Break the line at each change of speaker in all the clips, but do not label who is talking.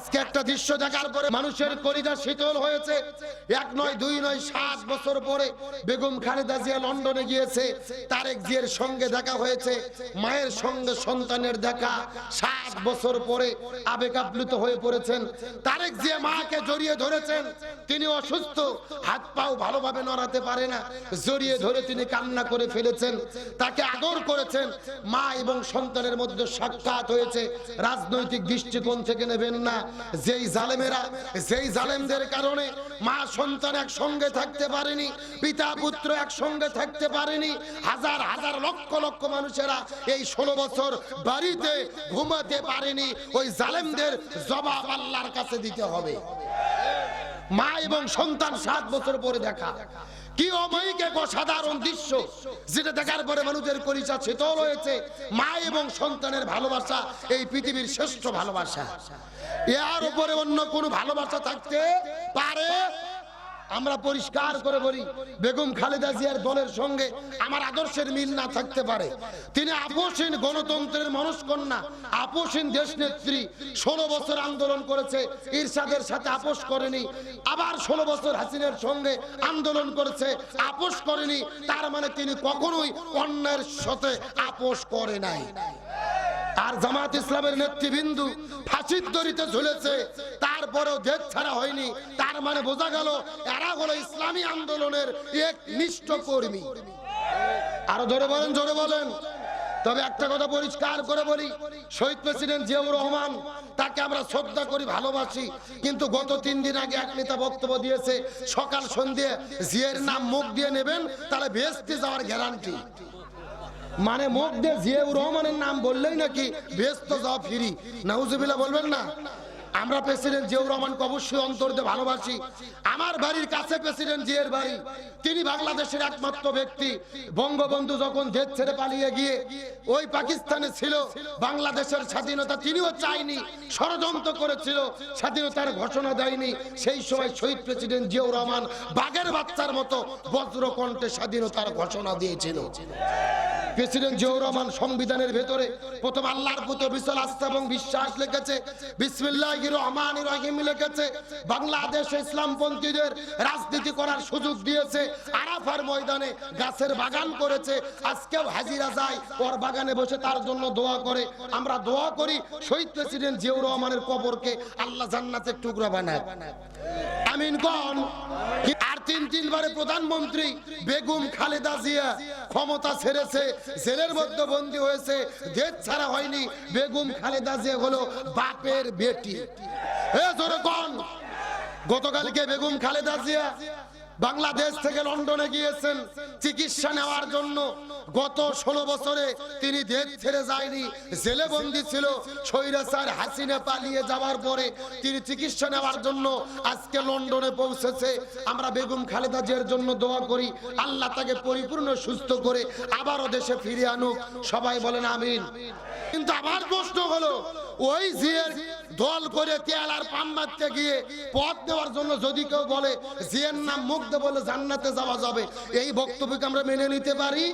আজকে একটা দৃশ্য দেখার পরে মানুষের কলিজা শীতল হয়েছে। এক নয়, দুই নয়, সাত বছর পরে বেগম খালেদা জিয়া লন্ডনে গিয়েছে। তারেক জিয়ার সঙ্গে দেখা হয়েছে। মায়ের সঙ্গে সন্তানের দেখা। সাত বছর পরে আবেগ আপ্লুত হয়ে পড়েছেন। তারেক জিয়া মাকে জড়িয়ে ধরেছেন। তিনি অসুস্থ। হাত পাও ভালোভাবে নড়াতে পারে না। জড়িয়ে ধরে তিনি কান্না করে ফেলেছেন। তাকে আদর করেছেন। মা এবং সন্তানের মধ্যে সাক্ষাৎ হয়েছে। রাজনৈতিক দৃষ্টিকোণ থেকে নেবেন না। যেই জালেমেরা, যেই জালেমদের কারণে মা সন্তান একসঙ্গে থাকতে পারেনি, পিতা পুত্র একসঙ্গে থাকতে পারেনি, হাজার হাজার লক্ষ লক্ষ মানুষেরা এই ষোলো বছর বাড়িতে ঘুমাতে পারেনি, ওই জালেমদের জবাব আল্লাহর কাছে দিতে হবে। মা এবং সন্তান সাত বছর পরে দেখা। কি এক দৃশ্য, যেটা দেখার পরিচয় হয়েছে। মা এবং সন্তানের ভালোবাসা এই পৃথিবীর শ্রেষ্ঠ ভালোবাসা। এর উপরে অন্য কোনো ভালোবাসা থাকতে পারে? আমরা পরিষ্কার করে বলি, বেগম খালেদা জিয়ার দলের সঙ্গে আমার আদর্শের মিল না থাকতে পারে। তিনি আপোষহীন গণতন্ত্রের মানুষ কন্যা আপোষহীন দেশ নেত্রী ষোলো বছর আন্দোলন করেছে, ইরশাদের সাথে আপোষ করেনি, আবার ষোলো বছর হাসিনের সঙ্গে আন্দোলন করেছে, আপোষ করেনি, তার মানে তিনি কখনোই অন্যের সাথে আপোষ করে নাই। আর জামাত ইসলামের নেতৃবৃন্দু ফাঁসির দড়িতে ঝুলেছে। তারপরেও দেশ ছাড়া হয়নি। তার মানে বোঝা গেল, এরা হলো ইসলামী আন্দোলনের এক নিষ্ঠ কর্মী। আরও জোরে বলেন জোরে বলেন। তবে একটা কথা পরিষ্কার করে বলি, শহীদ প্রেসিডেন্ট জিয়াউর রহমান, তাকে আমরা শ্রদ্ধা করি, ভালোবাসি। কিন্তু গত তিন দিন আগে এক নেতা বক্তব্য দিয়েছে, সকাল সন্ধে জিয়ের নাম মুখ দিয়ে নেবেন, তাহলে বেসতে যাওয়ার গ্যারান্টি মানে মুখ দিয়ে জিয়াউর রহমানের নাম বললেই নাকি ব্যস্ত যাওয়া ফিরি। নাউজুবিল্লাহ বলবেন না? আমরা প্রেসিডেন্ট জিয়াউর রহমানকে অবশ্যই অন্তর দিয়ে ভালোবাসি। আমার বাড়ির কাছে প্রেসিডেন্ট জিয়ার বাড়ি। তিনি বাংলাদেশের একমাত্র ব্যক্তি। বঙ্গবন্ধু যখন দেশ ছেড়ে পালিয়ে গিয়ে ওই পাকিস্তানে ছিল, বাংলাদেশের স্বাধীনতা তিনিও চাইনি ষড়যন্ত্র করেছিল, স্বাধীনতার ঘোষণা দেয়নি। সেই সময় শহীদ প্রেসিডেন্ট জিয়াউর রহমান বাঘের বাচ্চার মতো বজ্রকণ্ঠে স্বাধীনতার ঘোষণা দিয়েছিল। প্রেসিডেন্ট জিয়াউর রহমান সংবিধানের ভেতরে প্রথম আল্লাহর পুত্র বিশাল আস্থা এবং বিশ্বাস লিখেছে, বিসমিল্লাহির রহমানির রহিম লিখেছে, বাংলাদেশে ইসলামপন্থীদের রাজনীতি করার সুযোগ দিয়েছে, আরাফার ময়দানে গাছের বাগান করেছে, আজকেও হাজিরা যায়, ওর বাগানে বসে তার জন্য দোয়া করে। আমরা দোয়া করি শহীদ প্রেসিডেন্ট জিয়াউর রহমানের কবরকে আল্লাহ জান্নাতের টুকরা বানায় আমিন কোন। তিন তিনবারে প্রধানমন্ত্রী খালেদা জিয়া ক্ষমতা মধ্যে বন্দী হয়েছে ছাড়া হয়নি। বেগম খালেদা জিয়া হলো বাপের বেটি। গতকালকে বেগম খালেদা জিয়া বাংলাদেশ থেকে লন্ডনে গিয়েছেন। চিকিৎসা নেওয়ার জন্য গত ষোলো বছরে তিনি দেশ ছেড়ে যায়নি। জেলে বন্দী ছিল। স্বৈরাচার হাসিনা পালিয়ে যাওয়ার পরে তিনি চিকিৎসা নেওয়ার জন্য আজকে লন্ডনে পৌঁছেছে। আমরা বেগম খালেদা জিয়ার জন্য দোয়া করি। আল্লাহ তাকে পরিপূর্ণ সুস্থ করে আবারও দেশে ফিরে আনুক। সবাই বলেন আমিন। কিন্তু আমার প্রশ্ন হলো ওই জিয়ের দল করে তেল আর মারতে গিয়ে পথ দেওয়ার জন্য যদি কেউ বলে, জিয়ের নাম মুগ্ধ বলে জান্নাতে যাওয়া যাবে। এই বক্তব্যকে আমরা মেনে নিতে পারি?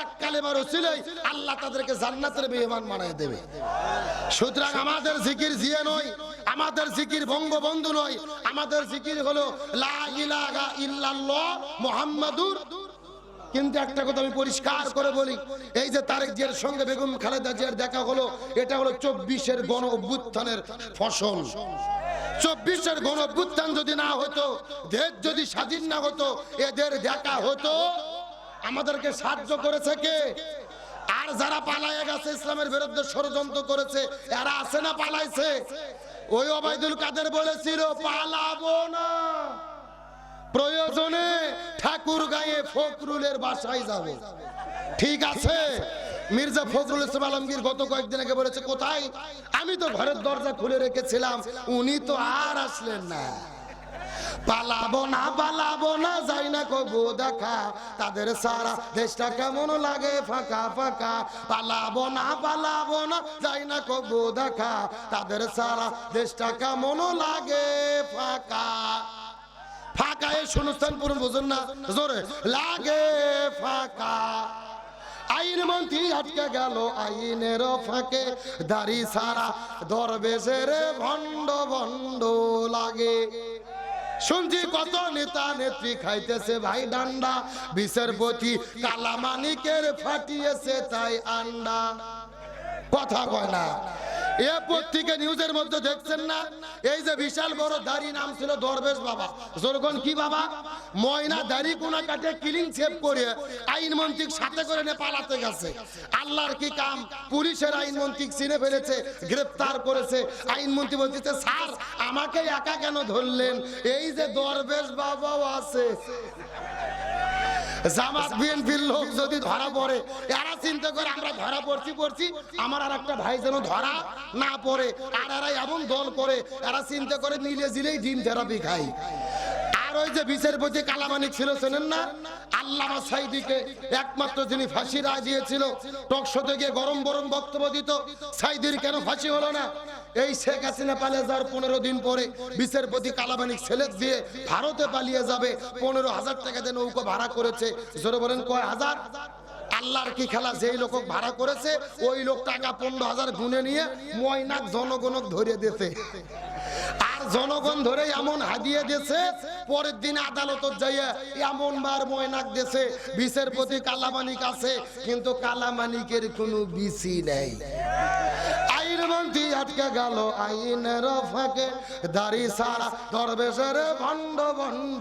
এক আল্লাহ তাদেরকে জান্নাতের মেহমান বানিয়ে দেবে। সুতরাং আমাদের জিকির জিয়ে নয়। আমাদের জিকির বঙ্গবন্ধু নয়। আমাদের জিকির হলো মুহাম্মাদুর। কিন্তু একটা কথা আমি পরিষ্কার করে বলি, এই যে তারেক জিয়ার সঙ্গে বেগম খালেদা জিয়ার দেখা হলো, এটা হলো চব্বিশের গণ অভ্যুত্থানের ফসল। চব্বিশের গণ অভ্যুত্থান যদি না হতো, দেশ যদি স্বাধীন না হতো, এদের দেখা হতো, আমাদেরকে সাহায্য করেছে কে? আর যারা পালায়ে গেছে, ইসলামের বিরুদ্ধে ষড়যন্ত্র করেছে, এরা আছে না পালাইছে? ওই অবায়দুল কাদের বলেছিল, পালাবো না। প্রয়োজনে ঠাকুর গায়ে ফখরুলের বাসায় যাবে। ঠিক আছে? মির্জা ফখরুল ইসলাম আলমগীর গত কয়েকদিন আগে বলেছে, কোথায়? আমি তো ঘরের দরজা খুলে রেখেছিলাম, উনি তো আর আসলেন না। পালাবো না পালাবো না, যাই না কবু দেখা। তাদের সারা দেশটা কেমন লাগে? ফাঁকা ফাঁকা। পালাবো না পালাবো না, যাই না কবু দেখা। তাদের সারা দেশটা কেমন লাগে? ফাঁকা। ফাঁকা এই শূন্যস্থান পূরণ বোঝেন না? জোরে। লাগে ফাঁকা। আইন মন্ত্রী আটকে গেল আইনের ফাঁকে। দাড়ি সারা দরবেশের ভণ্ড ভণ্ড লাগে। শুনছি কত নেতা নেত্রী খাইতেছে ভাই ডান্ডা। বিচারপতি কালামানিকের ফাটিয়েছে তাই আন্ডা। কথা কয় না। এ পত্রিকা নিউজের মধ্যে দেখছেন না? এই যে বিশাল বড় দাড়ি নাম ছিল দরবেশ বাবা। জোরগন কি বাবা? ময়না দাড়ি কোনা কাটে কিলিং সেভ করে আইন মন্ত্রীর সাথে করে নিয়ে পালাতে গেছে। আল্লাহর কি কাম? পুলিশের আইন মন্ত্রী চিনে ফেলেছে গ্রেফতার করেছে। আইন মন্ত্রী বলতেছে, স্যার, আমাকে একা কেন ধরলেন? এই যে দরবেশ বাবাও আছে। জামাত, বিএনপির লোক যদি ধরা পড়ে, এরা চিন্তা করে আমরা ধরা পড়ছি পড়ছি। আমার আর একটা ভাই যেন ধরা না পড়ে, আর এরা এমন দল করে, এরা চিন্তা করে নিলে জিলেই ডিম থেরাপি খাই ওই যে বিচারপতি কালামানিক ছিল চেনেন না? আল্লামা সাইদিকে একমাত্র যিনি ফাঁসি রায় দিয়েছিল টকশো থেকে গরম গরম বক্তব্য দিত, সাইদির কেন ফাঁসি হলো না? এই শেখ হাসিনা পালিয়ে যাওয়ার পনেরো দিন পরে বিচারপতি কালামানিক ছেলে দিয়ে ভারতে পালিয়ে যাবে, পনেরো হাজার টাকা দিয়ে নৌকো ভাড়া করেছে, জোরে বলেন কয় হাজার? আল্লাহর কি খেলা? যেই লোক ভাড়া করেছে, ওই লোক টাকা পনেরো হাজার গুনে নিয়ে ময়নাক জনগণক ধরে দিয়েছে। আর জনগণ ধরে এমন হাদিয়ে দিয়েছে, পরের দিন আদালত যাইয়া এমন বার ময়নাক দেশে প্রতি কালামানিক আছে, কিন্তু কালামানিকের কোনো বিসি নেই। মন্ত্রী আটকে গেল আইনের ফাঁকে। দাড়ি সারা দরবেশের ভণ্ড ভণ্ড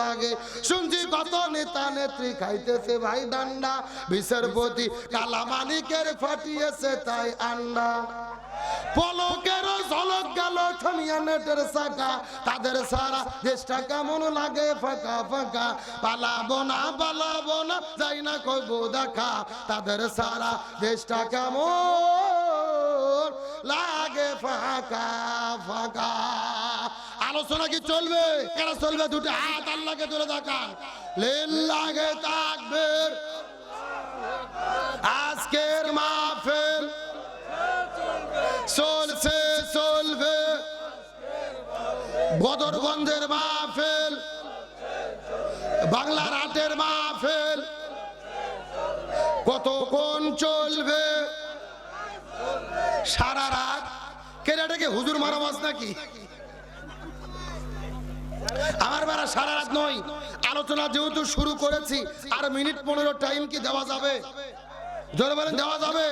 লাগে। শুনছি কত নেতা নেত্রী খাইতেছে ভাই ডান্ডা। বিচারপতি কালামানিকের ফাটিয়েছে তাই আন্ডা। পলকের ঝলক গেল থামিয়া নেটের চাকা। তাদের সারা দেশটা কেমন লাগে ফাঁকা ফাঁকা। পালাবো না পালাবো না, যাই না কইব দেখা। তাদের সারা দেশটা কেমন লাগে ফাঁকা ফাঁকা। আলোচনা কি চলবে? কেন চলবে? দুটো হাত আল্লাহকে তুলে দেখান। লেন লাগে থাকবে আজকের মাহফিল চলছে, চলবে। বদরগঞ্জের মাহফিল, বাংলার হাটের মাহফিল। কেনাটাকে হুজুর মারা মাছ নাকি? আমার বেড়া সারা রাত নয়। আলোচনা যেহেতু শুরু করেছি, আর মিনিট পনেরো টাইম কি দেওয়া যাবে? জোরে বলেন, দেওয়া যাবে?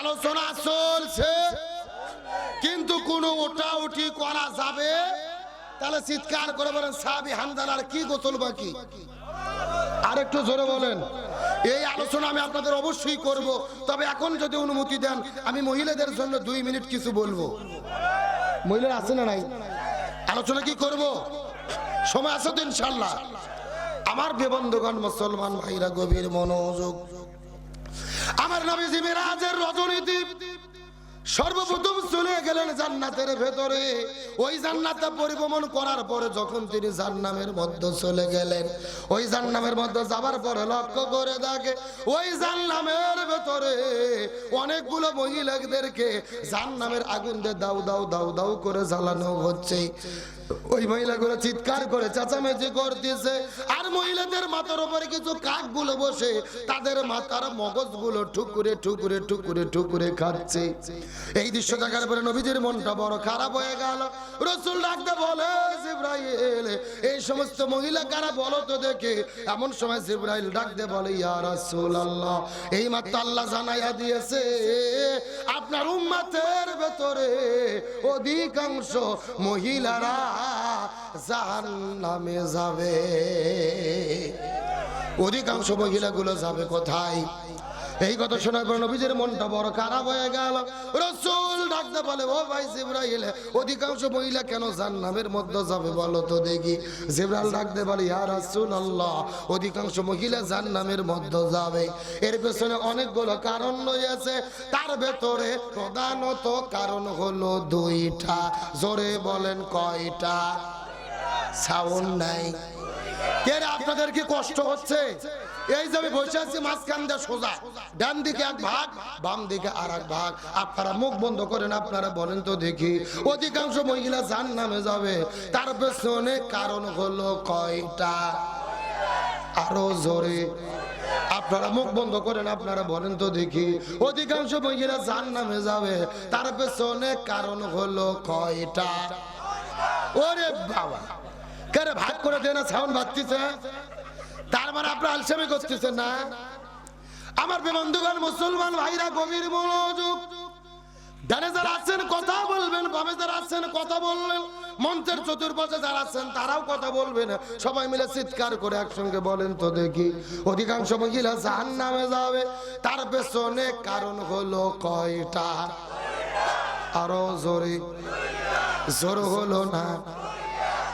আলোচনা চলছে, কিন্তু কোনো ওটা উঠি করা যাবে? তাহলে চিৎকার করে বলেন, সাবি হামদালার কি গোসল বাকি? আর একটু জোরে বলেন। এই আলোচনা আমি আপনাদের অবশ্যই করব। তবে এখন যদি অনুমতি দেন, আমি মহিলাদের জন্য দুই মিনিট কিছু বলব। মহিলা আছে না নাই? আলোচনা কি করব? সময় আছে তো ইনশাল্লাহ আমার বেবন্ধগণ মুসলমান ভাইরা, গভীর মনোযোগ। আমার নবীজি মিরাজের রজনীতি সর্বপ্রথম চলে গেলেন জান্নাতের ভেতরে। ওই জান্নাতে পরিভ্রমণ করার পরে যখন তিনি জান্নামের মধ্যে চলে গেলেন, ওই জান্নামের মধ্যে যাবার পরে লক্ষ্য করে দেখে ওই জান্নামের ভেতরে অনেকগুলো মহিলাদেরকে জান্নামের আগুন দিয়ে দাউ দাউ দাউ দাউ করে জ্বালানো হচ্ছে। ওই মহিলাগুলো চিৎকার করে চেঁচামেচি করতেছে। আর মহিলাদের মাথার উপরে কিছু কাকগুলো বসে, তাদের মাথার মগজগুলো ঠুকুরে ঠুকুরে ঠুকুরে ঠুকুরে খাচ্ছে। এই দৃশ্য দেখার পরে নবীজির মনটা বড় খারাপ হয়ে গেল। রসুল ডাকতে বলে, জিব্রাইল, এই সমস্ত মহিলা কারা বলো তো দেখে। এমন সময় জিব্রাইল ডাকতে বলে, ইয়া রাসূল আল্লাহ এই মাত্র আল্লাহ জানাইয়া দিয়েছে, আপনার উম্মাতের ভেতরে অধিকাংশ মহিলারা জাহান্নামে যাবে। অধিকাংশ মহিলাগুলো যাবে কোথায়? এই কথা শোনার পর নবীজের মনটা বড় খারাপ হয়ে গেল। রসুল ডাকতে বলে, ও ভাই জিব্রাইল, অধিকাংশ মহিলা কেন জান্নামের মধ্যে যাবে বলো তো দেখি? জিব্রাইল ডাকতে বলে, ইয়া রাসূল আল্লাহ অধিকাংশ মহিলা জান্নামের মধ্যে যাবে। এর পেছনে অনেকগুলো কারণ রয়েছে। তার ভেতরে প্রধানত কারণ হলো দুইটা। জোরে বলেন কয়টা? সাউন্ড নাই। কে রে আপনাদের কি কষ্ট হচ্ছে? এই যে আমি বসে আছি, মাঝখান দিয়ে সোজা। ডান দিকে এক ভাগ, বাম দিকে আর এক ভাগ। আপনারা মুখ বন্ধ করেন, আপনারা বলেন তো দেখি। অধিকাংশ মহিলা জান নামে যাবে। তার পেছনে কারণ হলো কয়টা? আরও জোরে। আপনারা মুখ বন্ধ করেন, আপনারা বলেন তো দেখি। অধিকাংশ মহিলা জান নামে যাবে। তার পেছনে কারণ হলো কয়টা? ওরে বাবা! কেন ভাগ করে দেয় না সাউন্ড বাজতেছে? তার মানে আপনার আলসামি করতেছেন না? আমার বন্ধুগণ, মুসলমান ভাইরা, গভীর মনোযোগ। ডানে যারা আছেন, কথা বলবেন। বামে যারা আছেন, কথা বলবেন। মঞ্চের চতুর্পাশে যারা আছেন, তারাও কথা বলবেন। সবাই মিলে চিৎকার করে একসঙ্গে বলেন তো দেখি। অধিকাংশ মহিলা জাহান নামে যাবে। তার পেছনে কারণ হলো কয়টা? আরও জোরে। জোর হলো না।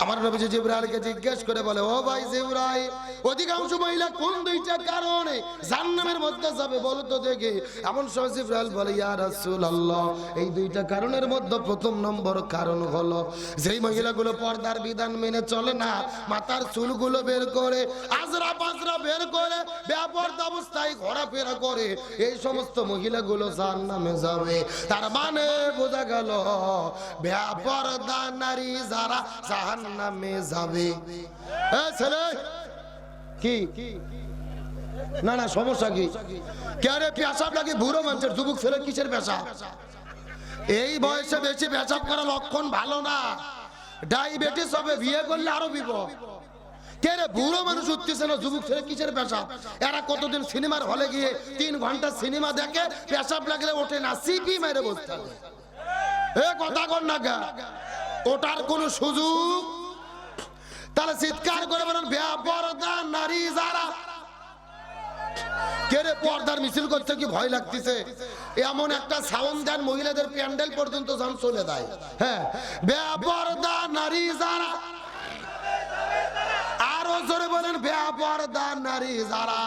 আমার নবীজি জিব্রাইলকে জিজ্ঞেস করে বলে, ও ভাই জিব্রাইল, অধিকাংশ মহিলা কোন দুইটা কারণে জান্নামের মধ্যে যাবে বলো তো দেখি? এমন সময় জিব্রাইল বলে, ইয়া রাসূলুল্লাহ, এই দুইটা কারণের মধ্যে প্রথম নম্বর কারণ হলো যেই মহিলাগুলো পর্দার বিধান মেনে চলে না, মাথার চুলগুলো বের করে আজরা পাজরা বের করে, বেপর্দা অবস্থায় ঘোরাফেরা করে, এই সমস্ত মহিলাগুলো জান্নামে যাবে। তার মানে বোঝা গেল, বেপর্দা নারী যারা জাহান্নামে যাবে। এ ছেলে! কি? না না, সমস্যা কি? কে পেশাব লাগে বুড়ো মানুষের? যুবক ছেলে কিসের পেশা এই বয়সে বেশি পেশাব করা লক্ষণ ভালো না। ডায়াবেটিস হবে, বিয়ে করলে আরও বিপদ। কে রে বুড়ো মানুষ উঠতেছে না, যুবক ছেলে কিসের পেশাব? এরা কতদিন সিনেমার হলে গিয়ে তিন ঘণ্টা সিনেমা দেখে, পেশাব লাগলে ওঠে না, সিপি মেরে বসতে হবে। এ কথা কর না ওটার কোন সুযোগ তাহলে চিৎকার করে বলেন, বেপরদা নারী যারা। কেরে পর্দার মিছিল করতে কি ভয় লাগতেছে? এমন একটা সাউন্ড দেন মহিলাদের প্যান্ডেল পর্যন্ত যান চলে দেয় হ্যাঁ বেপরদা নারী যারা। আরও জোরে বলেন, বেপরদা নারী যারা।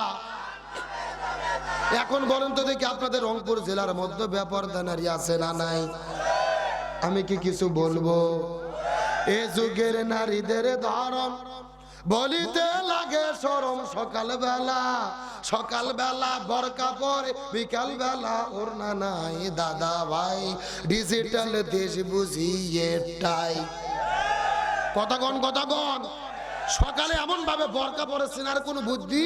এখন বলেন তো দেখি আপনাদের রংপুর জেলার মধ্যে বেপরদা নারী আছে না নাই? আমি কি কিছু বলব? এ যুগের নারীদের ধরন বলিতে লাগে সরম সকাল বেলা সকাল বেলা বরকা পরে বিকাল বেলা ওর না নাই দাদা ভাই। ডিজিটাল দেশ বুঝি এটাই কথা কতক্ষণ সকালে এমন ভাবে বরকা পরে সিনার কোনো বুদ্ধি?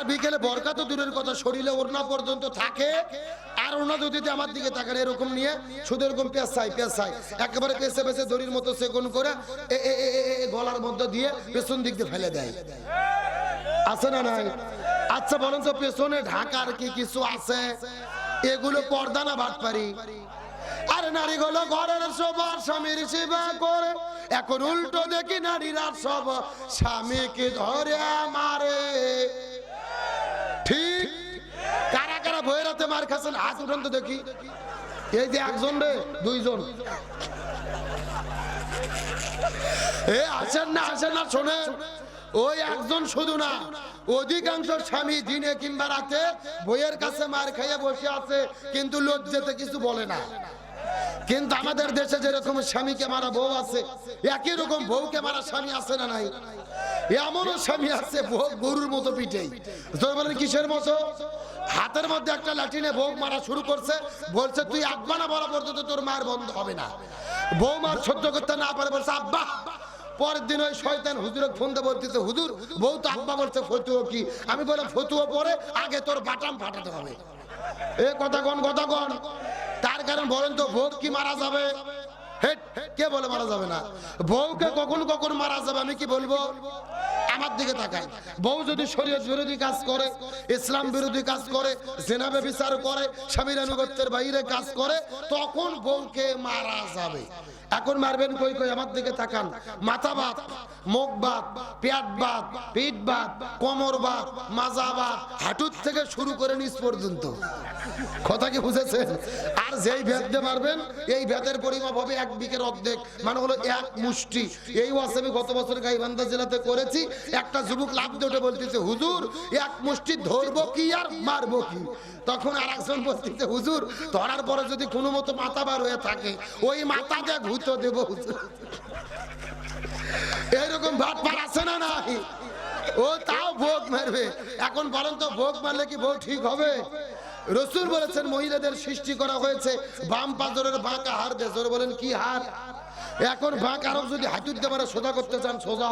আর বিকেলে বরকা তো দূরের কথা, শরীরে ওড়না পর্যন্ত থাকে। আর ওনা যদি আমার দিকে তাকান, এরকম নিয়ে শুধু এরকম পেঁচাই পেঁচাই একেবারে পেঁচে পেঁচে দড়ির মতো সেগুন করে গলার মধ্যে দিয়ে পেছন দিক দিয়ে ফেলে দেয়। আছে না নাই? আচ্ছা বলেন তো পেছনে ঢাকার কি কিছু আছে? এগুলো পর্দা না বাদ পারি আর নারীগুলো ঘরের সবার স্বামীর সেবা করে। এখন উল্টো দেখি নারীরা সব স্বামীকে ধরে মারে। কারা কারা রাতে মার খাচ্ছেন, হাত উঠান তো দেখি। এই যে একজন রে, দুইজন। আসেন না আসেন না ওই একজন শুধু না, অধিকাংশ স্বামী দিনে কিংবা রাতে বইয়ের কাছে মার খাইয়ে বসে আছে, কিন্তু লজ্জাতে কিছু বলে না। কিন্তু আমাদের দেশে যেরকম স্বামীকে মারা বউ আছে, একই রকম বউকে মারা স্বামী আছে না নাই? এমনও স্বামী আছে, বউ গরুর মতো তোর বলেন, কিসের মতো? হাতের মধ্যে একটা লাঠিনে বউ মারা শুরু করছে, বলছে, তুই আব্বা বলা পর্যন্ত তোর মায়ের বন্ধ হবে না। বউ মার সহ্য করতে না পারে, বলছে, আব্বা। পরের দিন ওই শয়তান হুজুরকে ফোন দিয়ে বলতেছে, হুজুর, বউ তো আব্বা বলছে, ফতুয়া কি? আমি বললাম, ফতুয়া পরে, আগে তোর বাটাম ফাটাতে হবে। এ কথা কন কথা কন। তার কারণ বলেন তো, ভোগ কি মারা যাবে? কে বলে মারা যাবে না? বউকে কখন কখন মারা যাবে, আমি কি বলব? আমার দিকে তাকাই বউ যদি শরীয়ত বিরোধী কাজ করে, ইসলাম বিরোধী কাজ করে, জেনাবে বিচার করে, স্বামীর আনুগত্যের বাইরে কাজ করে, তখন বউকে মারা যাবে। এখন মারবেন কই কই? আমার দিকে তাকান। মাথা বাত বাত কোমর মাজা থেকে শুরু করে আর যেই মারবেন, এই মানে আমি গত বছর জেলাতে করেছি। একটা যুবক লাভ দিয়ে বলতেছে, হুজুর, এক মুষ্টি ধরবো কি আর মারবো কি? তখন আর একজন বলতেছে, হুজুর, ধরার পরে যদি কোনো মতো মাথা বার হয়ে থাকে, ওই মাথা দিয়ে ঘুতো দেবো, হুজুর। এইরকম ভাত পার আছে না নাই? ও তাও ভোগ মারবে। এখন বলেন তো, ভোগ মারলে কি বউ ঠিক হবে? রসুল বলেছেন, মহিলাদের সৃষ্টি করা হয়েছে, বাম পাজরের বাঁকা হার দেশ বলেন, কি হার এখন বাঁক আরও যদি হাতুর দেবারে সোজা করতে চান, সোজা